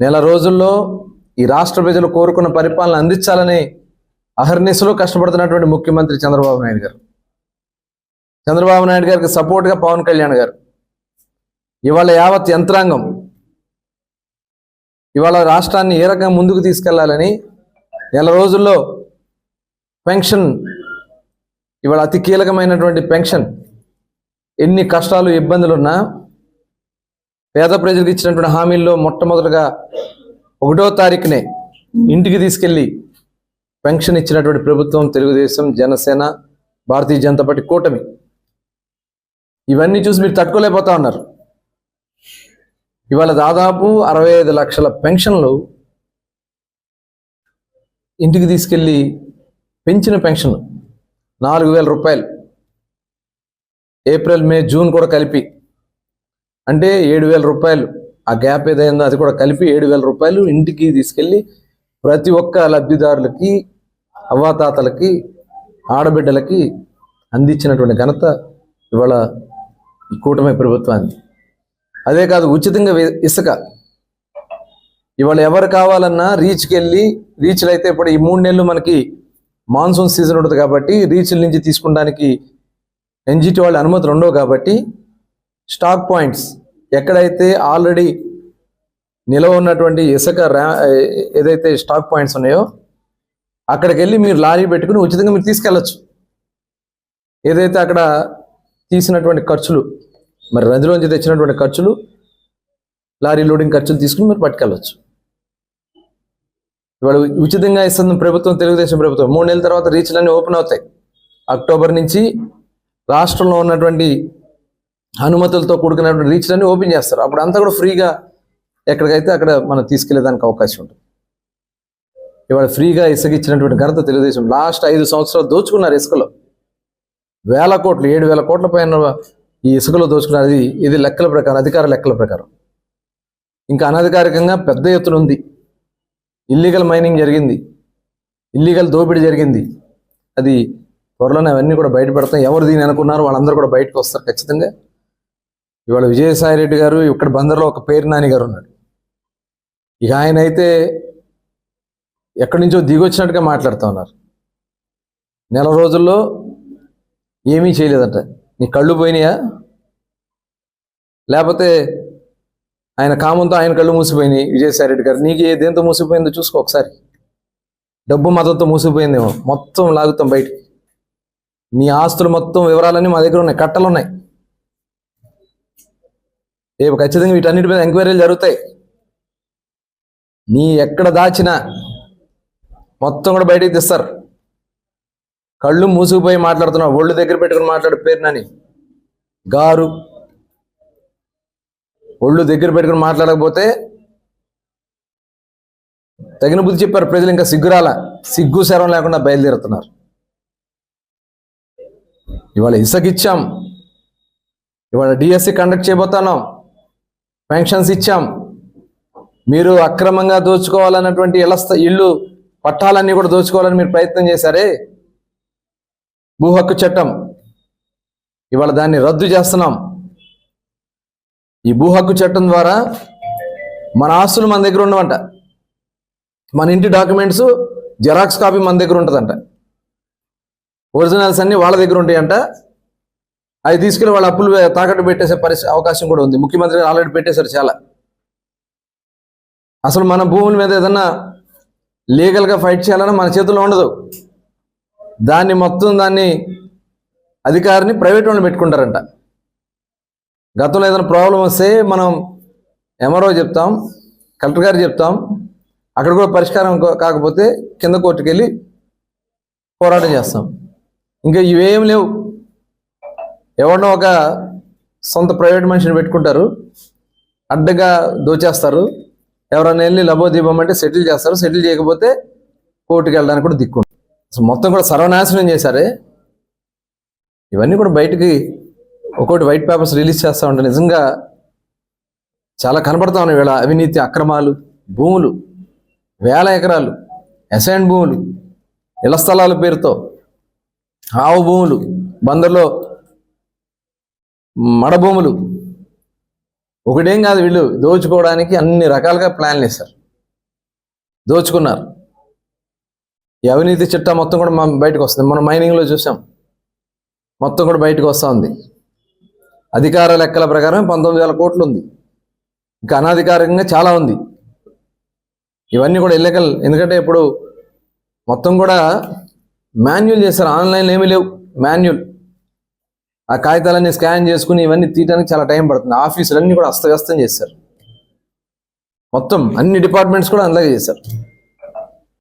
నెల రోజుల్లో ఈ రాష్ట్ర ప్రజలు కోరుకున్న పరిపాలన అందించాలని అహర్నిశలో కష్టపడుతున్నటువంటి ముఖ్యమంత్రి చంద్రబాబు నాయుడు గారు. చంద్రబాబు నాయుడు గారికి సపోర్ట్గా పవన్ కళ్యాణ్ గారు. ఇవాళ యావత్ యంత్రాంగం ఇవాళ రాష్ట్రాన్ని ఏ రకంగా ముందుకు తీసుకెళ్ళాలని నెల రోజుల్లో పెన్షన్ ఇవాళ అతి కీలకమైనటువంటి పెన్షన్ ఎన్ని కష్టాలు ఇబ్బందులు ఉన్నా పేద ప్రజలకు ఇచ్చినటువంటి హామీల్లో మొట్టమొదటిగా ఒకటో తారీఖునే ఇంటికి తీసుకెళ్ళి పెన్షన్ ఇచ్చినటువంటి ప్రభుత్వం తెలుగుదేశం జనసేన భారతీయ జనతా పార్టీ కూటమి. ఇవన్నీ చూసి మీరు తట్టుకోలేకపోతా ఉన్నారు. ఇవాళ దాదాపు అరవై ఐదు లక్షల పెన్షన్లు ఇంటికి తీసుకెళ్ళి పెంచిన పెన్షన్ నాలుగు వేల రూపాయలు. ఏప్రిల్ మే జూన్ కూడా కలిపి అంటే ఏడు వేల రూపాయలు. ఆ గ్యాప్ ఏదైందో అది కూడా కలిపి ఏడు వేల రూపాయలు ఇంటికి తీసుకెళ్ళి ప్రతి ఒక్క లబ్ధిదారులకి అవ్వాతాతలకి ఆడబిడ్డలకి అందించినటువంటి ఘనత ఇవాళ కూటమి ప్రభుత్వాన్ని అదే కాదు ఉచితంగా ఇసుక. ఇవాళ ఎవరు కావాలన్నా రీచ్కి వెళ్ళి రీచ్లు అయితే ఇప్పుడు ఈ మూడు నెలలు మనకి మాన్సూన్ సీజన్ ఉంటుంది కాబట్టి రీచ్ల నుంచి తీసుకోవడానికి ఎన్జిటి వాళ్ళ అనుమతులు ఉండవు కాబట్టి స్టాక్ పాయింట్స్ ఎక్కడైతే ఆల్రెడీ నిలవ ఉన్నటువంటి ఇసుక ర్యా ఏదైతే స్టాక్ పాయింట్స్ ఉన్నాయో అక్కడికి వెళ్ళి మీరు లారీ పెట్టుకుని ఉచితంగా మీరు తీసుకెళ్ళచ్చు. ఏదైతే అక్కడ తీసినటువంటి ఖర్చులు మరి నదిలోంచి తెచ్చినటువంటి ఖర్చులు లారీ లోడింగ్ ఖర్చులు తీసుకుని మీరు పట్టుకెళ్ళచ్చు. ఇవాళ ఉచితంగా ఇస్తుంది ప్రభుత్వం తెలుగుదేశం ప్రభుత్వం మూడు నెలల తర్వాత రీచ్లన్నీ ఓపెన్ అవుతాయి. అక్టోబర్ నుంచి రాష్ట్రంలో ఉన్నటువంటి అనుమతులతో కూడుకున్నటువంటి రీచ్లన్నీ ఓపెన్ చేస్తారు. అప్పుడు అంతా కూడా ఫ్రీగా ఎక్కడికైతే అక్కడ మనం తీసుకెళ్ళేదానికి అవకాశం ఉంటుంది. ఇవాళ ఫ్రీగా ఇసుక ఇచ్చినటువంటి ఘనత తెలుగుదేశం లాస్ట్ ఐదు సంవత్సరాలు దోచుకున్నారు ఇసుకలో. వేల కోట్లు ఏడు వేల కోట్ల పైన ఈ ఇసుకలో దోచుకున్నారు. ఇది ఇది లెక్కల ప్రకారం అధికార లెక్కల ప్రకారం. ఇంకా అనధికారికంగా పెద్ద ఎత్తున ఉంది. ఇల్లీగల్ మైనింగ్ జరిగింది. ఇల్లీగల్ దోపిడీ జరిగింది. అది త్వరలోనే అవన్నీ కూడా బయటపెడతాం ఎవరు దీని అనుకున్నారు వాళ్ళందరూ కూడా బయటకు వస్తారు ఖచ్చితంగా. ఇవాళ విజయసాయి రెడ్డి గారు ఇక్కడ బందర్లో ఒక పేరు నాని గారు ఉన్నాడు. ఇక ఆయన అయితే ఎక్కడి నుంచో దిగొచ్చినట్టుగా మాట్లాడుతూ ఉన్నారు. నెల రోజుల్లో ఏమీ చేయలేదంట. నీ కళ్ళు పోయినాయా? లేకపోతే ఆయన కామంతో ఆయన కళ్ళు మూసిపోయినాయి విజయసాయి రెడ్డి గారు. నీకు ఏ దేంతో మూసిపోయిందో చూసుకో ఒకసారి. డబ్బు మతంతో మూసిపోయిందేమో. మొత్తం లాగుతాం బయటికి. నీ ఆస్తులు మొత్తం వివరాలన్నీ మా దగ్గర ఉన్నాయి. కట్టలు ఉన్నాయి. రేపు ఖచ్చితంగా వీటన్నిటి మీద ఎంక్వైరీలు జరుగుతాయి. నీ ఎక్కడ దాచినా మొత్తం కూడా బయటికి తెస్తారు. కళ్ళు మూసుకుపోయి మాట్లాడుతున్నావు ఒళ్ళు దగ్గర పెట్టుకుని మాట్లాడు పేరునని. గారు ఒళ్ళు దగ్గర పెట్టుకుని మాట్లాడకపోతే తగిన బుద్ధి చెప్పారు ప్రజలు ఇంకా సిగ్గురాల సిగ్గు శరం లేకుండా బయలుదేరుతున్నారు. ఇవాళ ఇసకిచ్చాం. ఇవాళ డిఎస్సి కండక్ట్ చేయబోతున్నాం. పెన్షన్స్ ఇచ్చాం. మీరు అక్రమంగా దోచుకోవాలన్నటువంటి ఇళ్ళ ఇల్లు పట్టాలన్నీ కూడా దోచుకోవాలని మీరు ప్రయత్నం చేశారే? భూ హక్కు చట్టం. ఇవాళ దాన్ని రద్దు చేస్తున్నాం. ఈ భూ హక్కు చట్టం ద్వారా మన ఆస్తులు మన దగ్గర ఉండవంట. మన ఇంటి డాక్యుమెంట్స్ జెరాక్స్ కాపీ మన దగ్గర ఉంటుందంట. ఒరిజినల్స్ అన్ని వాళ్ళ దగ్గర ఉంటాయంట. అవి తీసుకెళ్ళి వాళ్ళ అప్పులు తాకట్టు పెట్టేసే పరిస్థితి అవకాశం కూడా ఉంది. ముఖ్యమంత్రి గారు ఆల్రెడీ పెట్టేశారు చాలా. అసలు మన భూముల మీద ఏదన్నా లీగల్గా ఫైట్ చేయాలన్నా మన చేతుల్లో ఉండదు. దాన్ని మొత్తం దాన్ని అధికారిని ప్రైవేట్ వాళ్ళు పెట్టుకుంటారంట. గతంలో ఏదైనా ప్రాబ్లం వస్తే మనం ఎంఆర్ఓ చెప్తాం కలెక్టర్ గారు చెప్తాం. అక్కడ కూడా పరిష్కారం కాకపోతే కింద కోర్టుకెళ్ళి పోరాటం చేస్తాం. ఇంకా ఇవేం లేవు. ఎవరినో ఒక సొంత ప్రైవేట్ మనిషిని పెట్టుకుంటారు అడ్డగా దోచేస్తారు. ఎవరైనా వెళ్ళి లబోదీపం అంటే సెటిల్ చేస్తారు. సెటిల్ చేయకపోతే కోర్టుకు వెళ్ళడానికి కూడా దిక్కు మొత్తం కూడా సర్వనాశనం చేశారే. ఇవన్నీ కూడా బయటికి ఒక్కోటి వైట్ పేపర్స్ రిలీజ్ చేస్తూ ఉంటే నిజంగా చాలా కనబడతా ఉన్నాయి. వీళ్ళ అవినీతి అక్రమాలు భూములు వేల ఎకరాలు అసైన్ భూములు ఇళ్ళ స్థలాల పేరుతో ఆవు భూములు బందర్లో మడభూములు. ఒకటేం కాదు వీళ్ళు దోచుకోవడానికి అన్ని రకాలుగా ప్లాన్లు వేశారు దోచుకున్నారు. ఈ అవినీతి చిట్టా మొత్తం కూడా మనం బయటకు వస్తుంది. మనం మైనింగ్లో చూసాం. మొత్తం కూడా బయటకు వస్తూ ఉంది. అధికార లెక్కల ప్రకారం పంతొమ్మిది వేల కోట్లు ఉంది. ఇంకా అనాధికారికంగా చాలా ఉంది. ఇవన్నీ కూడా ఇల్లీగల్ ఎందుకంటే ఇప్పుడు మొత్తం కూడా మాన్యువల్ చేస్తారు ఆన్లైన్లో ఏమీ లేవు. మాన్యువల్ ఆ కాగితాలన్నీ స్కాన్ చేసుకుని ఇవన్నీ తీయడానికి చాలా టైం పడుతుంది. ఆఫీసులన్నీ కూడా అస్తవ్యస్తం చేశారు. మొత్తం అన్ని డిపార్ట్మెంట్స్ కూడా అలాగే చేశారు.